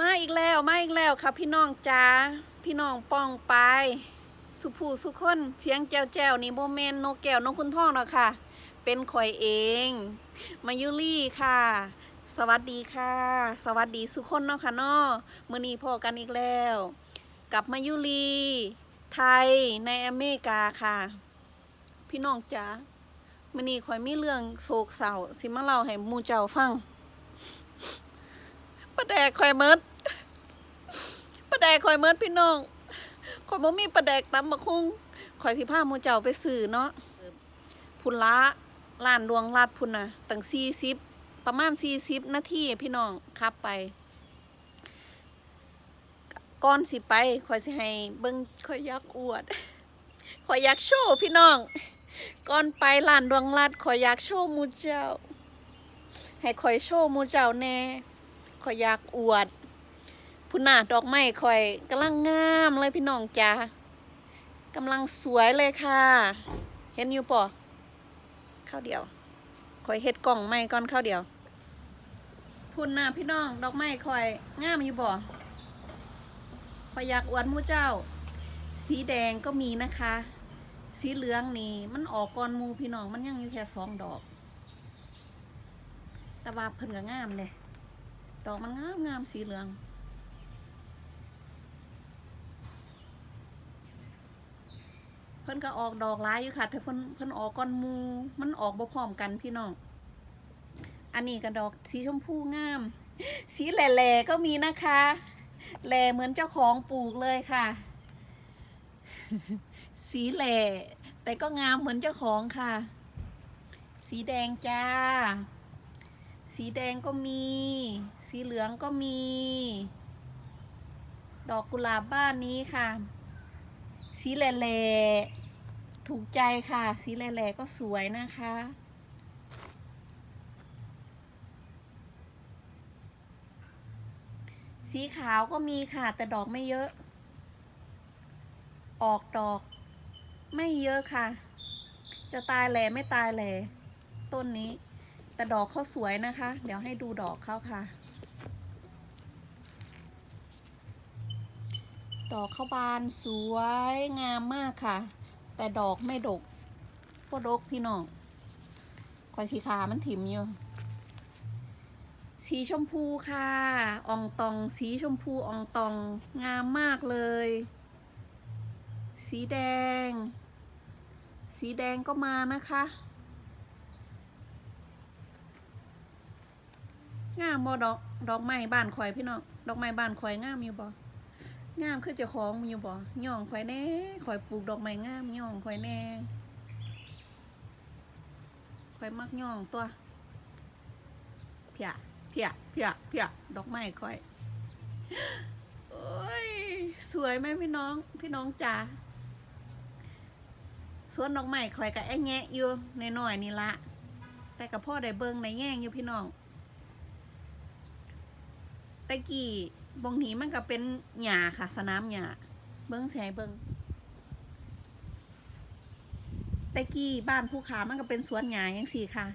มาอีกแล้วมาอีกแล้วค่ะพี่น้องจ้าพี่น้องป้องไป สุภูสุคนเสียงแจวแจวนี่โมเมนนกแก้วนกคุณท่องหรอกค่ะ เป็นข่อยเอง มายุรี่ค่ะ สวัสดีค่ะ สวัสดีสุคนเนาะค่ะเนาะมือนี้พอกันอีกแล้ว กับมายุรีไทยในอเมริกาค่ะ พี่น้องจ๋ามือนี้ข่อยมีเรื่องโศกเศร้าสิมาเล่าให้มูเจ้าฟังประแดกข่อยเมิด แดกข่อยเมิดพี่น้องข่อยบ่มีประแดกตำบักหุ่งข่อยสิพาหมู่เจ้าไปซื้อเนาะพุ่นละร้านดวงรัดพุ่นน่ะตั้ง40ประมาณ40นาทีพี่น้องขับไปก่อนสิไปข่อยสิให้เบิ่งข่อยอยากอวดข่อยอยากโชว์พี่น้องก่อนไปร้านดวงรัดข่อยอยากโชว์หมู่เจ้าให้ข่อยโชว์หมู่เจ้าแน่ข่อยอยากอวด พุ่นน่ะดอกไม้ข่อยกำลังงามเลยพี่น้องจ้ากำลังสวยเลยค่ะ เห็นอยู่ปะข้าวเดียวข่อยเฮ็ดกล่องไม้ก่อนข้าวเดียว พุ่นน่ะพี่น้อง ดอกไม้ข่อยงามอยู่บ่ข่อยอยากอวดมู่เจ้า สีแดงก็มีนะคะ สีเหลืองนี่มันออกก่อนมูพี่น้องมันยังอยู่แค่สองดอก แต่ว่าเพิ่นก็งามเลยดอกมันงามงามสีเหลือง เพิ่นก็ออกดอกหลายอยู่ค่ะแต่เพิ่นเพิ่นออกก้อนมูมันออกบ่พร้อมกันพี่น้องอันนี้ก็ดอกสีชมพูงาม สีแหล่ๆก็มีนะคะ แหล่เหมือนเจ้าของปลูกเลยค่ะ สีแหล่แต่ก็งามเหมือนเจ้าของค่ะ สีแดงจ้า สีแดงก็มี สีเหลืองก็มี ดอกกุหลาบบ้านนี้ค่ะ สีแหล่ๆถูกใจค่ะ สีแหล่ๆก็สวยนะคะ สีขาวก็มีค่ะแต่ดอกไม่เยอะ ออกดอกไม่เยอะค่ะ จะตายแหล่ไม่ตายแหล่ต้นนี้ แต่ดอกเขาสวยนะคะ เดี๋ยวให้ดูดอกเขาค่ะ ดอกเขาบานสวยงามมากค่ะ แต่ดอกไม่ดกก็ดกพี่น้องคอยสีขามันถิ่มอยู่สีชมพูค่ะอองตอง สีชมพูอองตอง งามมากเลย สีแดง สีแดงก็มานะคะ งามบ่ดอก ดอกไม้บ้านข่อยพี่น้อง ดอกไม้บ้านข่อยงามอยู่บ่ งามคือเจ้าของมีอยู่บ่ย่องข่อยแน่ข่อยปลูกดอกไม้งามย่องข่อยแน่ข่อยมักย่องตัวเพียเพียเพียเพียดอกไม้ข่อยโอ้ยสวยไหมพี่น้อง พี่น้องจ๋าสวนดอกไม้ข่อยกับไอ้แงะอยู่ในหน่อยนี่ละแต่กับพ่อได้เบิ่งในแง่งอยู่พี่น้องตะกี้ บองนี้มันก็เป็นหญ้าค่ะ สนามหญ้าเบิ้งสิให้เบิ้งตะกี้บ้านผู้ขามันก็เป็นสวนหญ้าอย่างสี่ค่ะ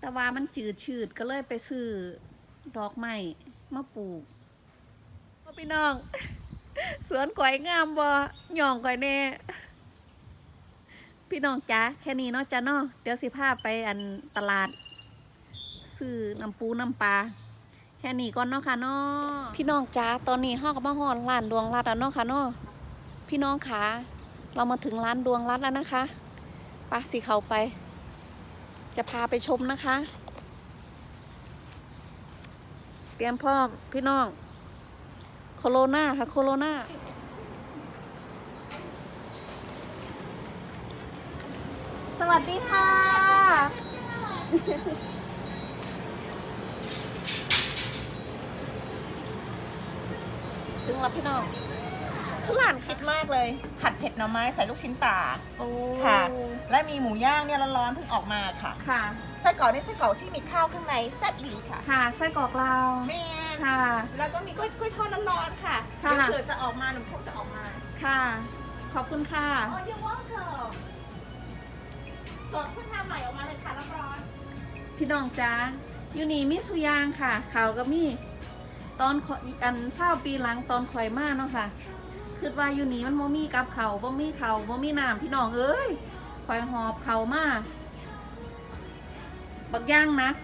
แต่ว่ามันจืดชืดก็เลยไปซื้อดอกไม้มาปลูกพ่อพี่น้อง สวนก๋วยงามบ่หย่องก๋วยแน่พี่น้องจ้าแค่นี้เนาะจ้าเนาะเดี๋ยวสิพาไปอันตลาดซื้อน้ำปูน้ำปลา ค่นี้ก่อนเนาะค่ะเนาะพี่น้องจ้าตอนนี้ห้องกับมาฮอนร้านดวงรัดแล้วเนาะค่ะเนาะพี่น้องขาเรามาถึงร้านดวงรัดแล้วนะคะไปะสิเขาไป จะพาไปชมนะคะ เตรียมพร้อมพี่น้อง โคโรนาค่ะโคโรนาสวัสดีค่ะ ถึงแล้วพี่น้องคือร้านคิดมากเลย ผัดเผ็ดหน่อไม้ใส่ลูกชิ้นปลาโอ้ค่ะ และมีหมูย่างเนี่ยร้อนๆเพิ่งออกมาค่ะค่ะไส้กรอกนี่ไส้กรอกที่มีข้าวข้างในแซ่บอีค่ะค่ะไส้กรอกลาวแม่ค่ะ แล้วก็มีกล้วยกล้วยทอดร้อนๆค่ะค่ะเดี๋ยวเผื่อจะออกมาหนูคงจะออกมาค่ะ ขอบคุณค่ะ อ๋อยังว่างเถอะสดเพิ่งทำใหม่ออกมาเลยค่ะร้อนพี่น้องจ้าอยู่นี่มีสุยางค่ะเขาวก็มี ตอนขออันเศร้าปีหลังตอนข่อยมาเนาะค่ะคือว่าอยู่นี่มันโมมีกับเขาบ่มีเขาบ่มีน้ำพี่น้องเอ้ยข่อยหอบเขามาบักย่างนัก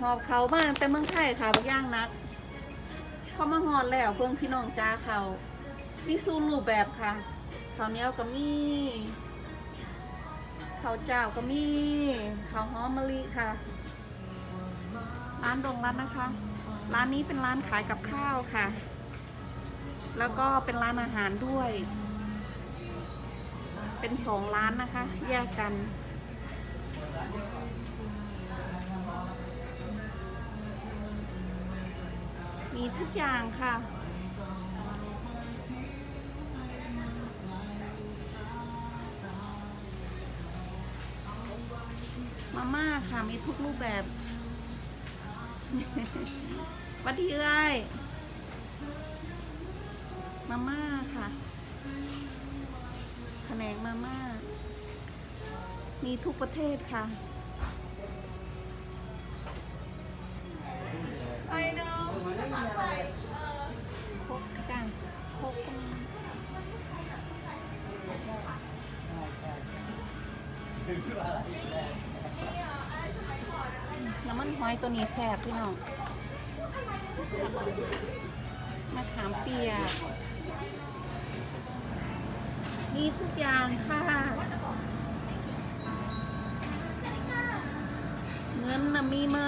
หอบเขามาแต่เมืองไทยค่ะบักย่างนักพอมาหอดแล้วเพิ่งพี่น้องจ้าเขามีสูตรรูปแบบค่ะข้าวเหนียวก็มีข้าวเจ้าก็มีข้าวหอมมะลิค่ะร้านดงรัตนนะคะ ร้านนี้เป็นร้านขายกับข้าวค่ะ แล้วก็เป็นร้านอาหารด้วย เป็นสองร้านนะคะ แยกกัน มีทุกอย่างค่ะมาม่าค่ะมีทุกรูปแบบ วัดดีเอ้ยมาม่าค่ะแผนงมาม่า มีทุกประเทศค่ะ หอยตัวนี้แซ่บพี่น้องมะขามเปียกมีทุกอย่างค่ะเงินนะมีไหม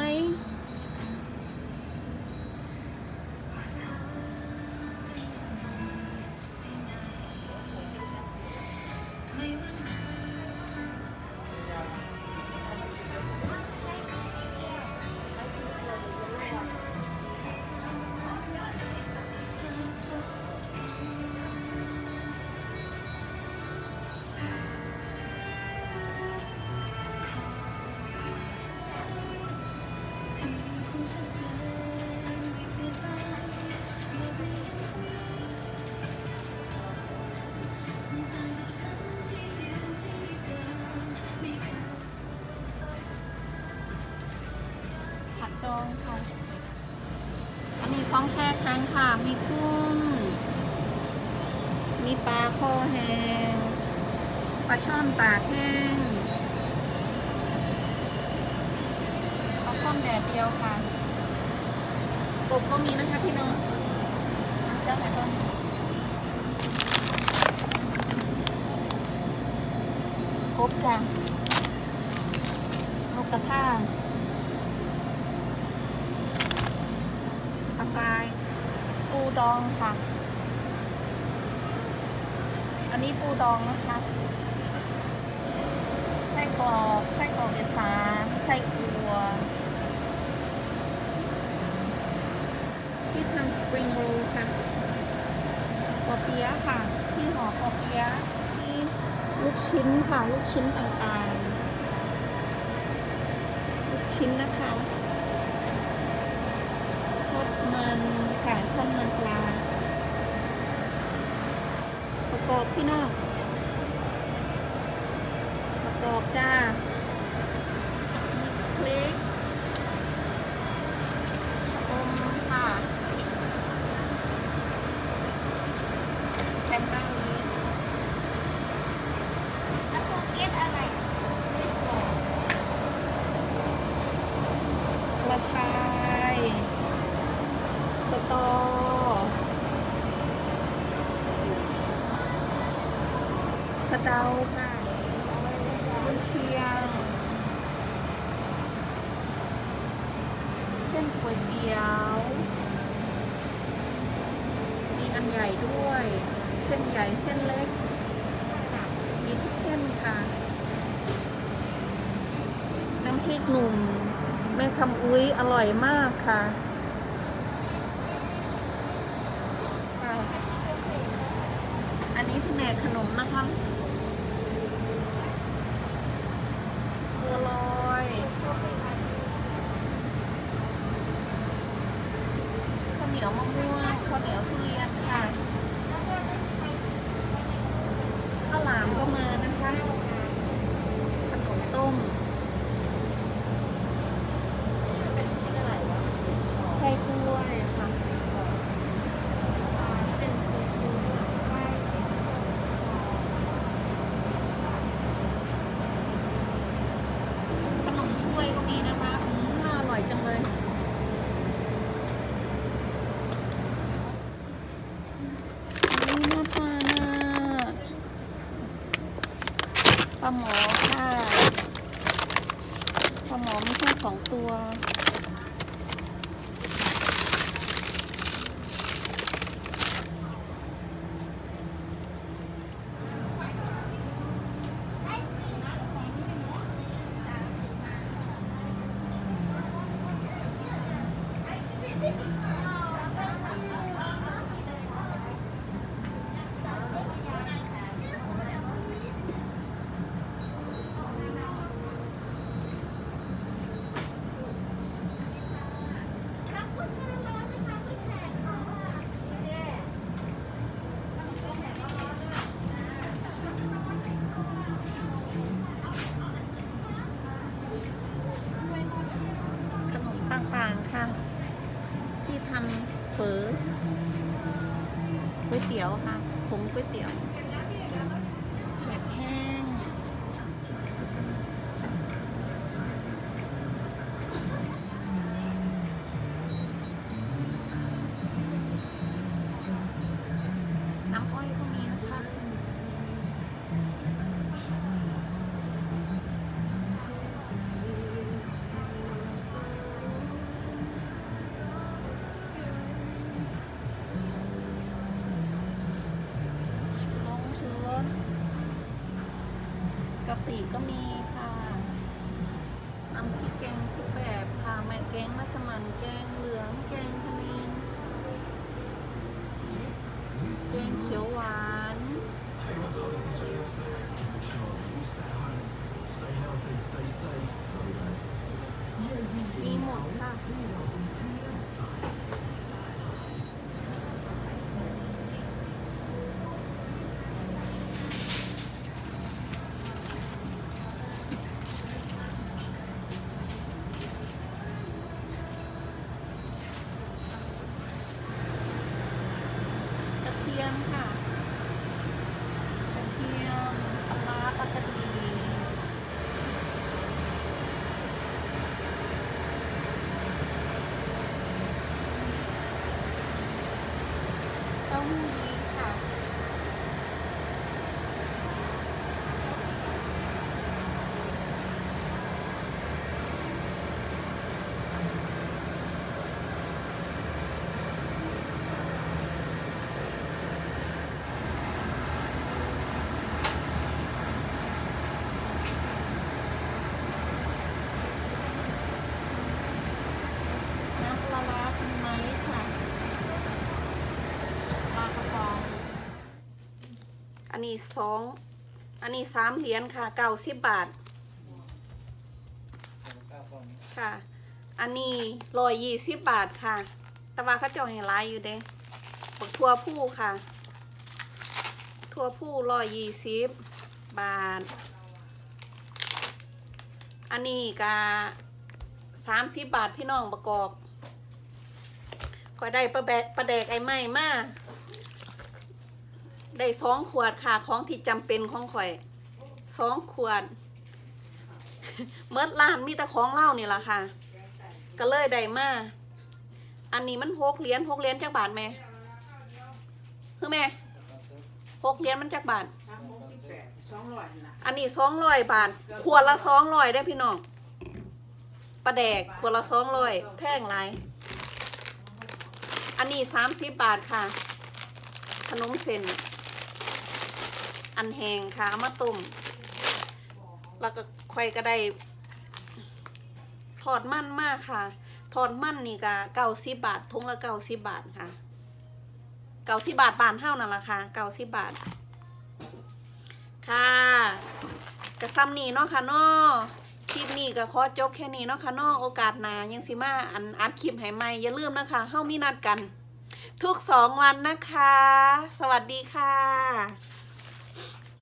ผัดดองค่ะอันนี้ของแช่แข็งค่ะ มีกุ้ง มีปลาคอแห้ง ปลาช่อนตากแห้ง ปลาช่อนแดดเดียวค่ะกบก็มีนะคะพี่น้องเจ้าไหนก่อนกบจ้ะนกกระทา ปลายปูดองค่ะ อันนี้ปูดองนะคะไส้กรอกไส้กรอกอีสานไส้กัว ที่ทำสปริงโรลค่ะปอเปี๊ยะค่ะ ที่ห่อปอเปี๊ยะที่ลูกชิ้นค่ะ ลูกชิ้นต่างๆ ลูกชิ้นนะคะ มันค่ะทอดมันปลาประกอบพี่น้องประกอบจ้า มีพริกชะอมค่ะแคนเบอร์รี แล้วโปเกตอะไร กระชาย สตอ สะเดาค่ะกุนเชียง เส้นก๋วยเตี๋ยว กันใหญ่ด้วย เส้นใหญ่เส้นเล็ก มีทุกเส้นค่ะ น้ำพริกหนุ่มแม่คำอุ้ยอร่อยมากค่ะค่ะอันนี้แผนกขนมนะคะบัวลอยข้าวเหนียวมะม่วงข้าวเหนียวทุเรียนค่ะข้าวหลาม ก็มานะคะขนมต้ม เป็นชิ้นอะไร ลาหมอค่ะปลาหมอมีแค่สองตัว ตี๋ยวค่ะผงก๋วยเตี๋ยว ก ยมค่ะ กระเทียมปลาร้าปลากระดีเต้าหู้ยี้ค่ะ น้ำปลาร้าคุณไม้ค่ะปลากระป๋อง อั นนี้สอง อันนี้สามเหรียญค่ะเก้าสิบบาท ค่ะ อันนี้ร้อยยี่สิบบาทค่ะ แต่ว่าเขาเจ้าให้ร้ายอยู่เด้บักทั่วผู้ค่ะ ทั่วผู้ร้อยยี่สิบบาท อันนี้ก็สามสิบบาทพี่น้องประกอบก็ได้ประแบกประแดกไอ้ไม้มา ได้สองขวดค่ะ ของที่จำเป็นของข่อยสองขวดเมื่อร้านมีแต่ของเหล้านี่ล่ะค่ะ ก็เลยได้มาอันนี้มันหกเหรียญหกเหรียญจักบาทแม่คือแม่หกเหรียญมันจักบาทสามหกสิบแปดสองร้อยน่ะอันนี้สองร้อยบาทขวดละสองร้อยได้พี่น้องปลาแดกขวดละสองร้อยแพงไรอันนี้สามสิบบาทค่ะ ขนมเส้น อันแหงค่ะเอามาต้มแล้วก็ค่อยก็ได้ทอดมันมากค่ะทอดมันนี่ก็เก้าสิบบาททุงละเก้าสิบบาทค่ะเก้าสิบบาทบานเท่านั่นละค่ะเก้าสิบบาท ค่ะกระซ้ำนี้เนาะค่ะเนาะคลิปนี้ก็ขอจบแค่นี้เนาะค่ะเนาะโอกาสหนายังสิมาอันอัดคลิปให้ใหม่อย่าลืมนะคะเฮามีนัดกัน ทุกสองวันนะคะ สวัสดีค่ะ